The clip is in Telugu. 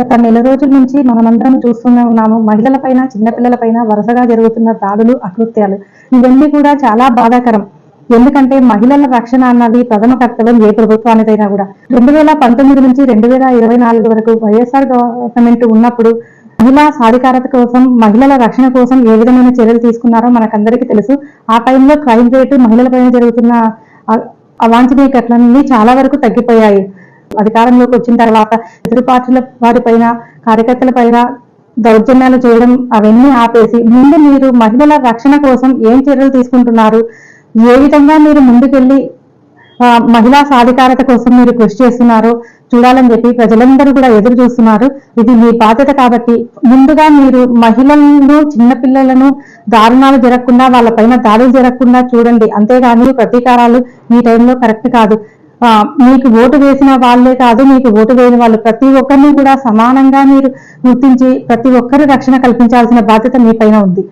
గత నెల రోజుల నుంచి మనమందరం చూస్తూనే ఉన్నాము. మహిళలపైన చిన్నపిల్లలపైన వరుసగా జరుగుతున్న దాడులు అకృత్యాలు. ఇవన్నీ కూడా చాలా బాధాకరం. ఎందుకంటే మహిళల రక్షణ అన్నది ప్రథమ కర్తవ్యం ఏ ప్రభుత్వానిదైనా కూడా. రెండు వేల పంతొమ్మిది నుంచి రెండు వేల ఇరవై నాలుగు వరకు వైఎస్ఆర్ గవర్నమెంట్ ఉన్నప్పుడు మహిళా సాధికారత కోసం మహిళల రక్షణ కోసం ఏ విధమైన చర్యలు తీసుకున్నారో మనకందరికీ తెలుసు. ఆ టైంలో క్రైమ్ రేటు మహిళలపైన జరుగుతున్న అవాంఛనీయ ఘటనలన్నీ చాలా వరకు తగ్గిపోయాయి. అధికారంలోకి వచ్చిన తర్వాత ఎదురు పార్టీల వారిపైన కార్యకర్తల పైన దౌర్జన్యాలు చేయడం అవన్నీ ఆపేసి ముందు మీరు మహిళల రక్షణ కోసం ఏం చర్యలు తీసుకుంటున్నారు? ఏ విధంగా మీరు ముందుకెళ్ళి మహిళా సాధికారత కోసం మీరు కృషి చేస్తున్నారో? చూడాలని చెప్పి ప్రజలందరూ కూడా ఎదురు చూస్తున్నారు. ఇది మీ బాధ్యత కాబట్టి ముందుగా మీరు మహిళలను చిన్నపిల్లలను దారుణాలు జరగకుండా వాళ్ళపైన దాడులు జరగకుండా చూడండి. అంతేగాని ప్రతీకారాలు మీ టైంలో కరెక్ట్ కాదు. మీకు ఓటు వేసిన వాళ్ళే కాదు మీకు ఓటు వేయని వాళ్ళు ప్రతి ఒక్కరిని కూడా సమానంగా మీరు గుర్తించి ప్రతి ఒక్కరు రక్షణ కల్పించాల్సిన బాధ్యత మీ పైన ఉంది.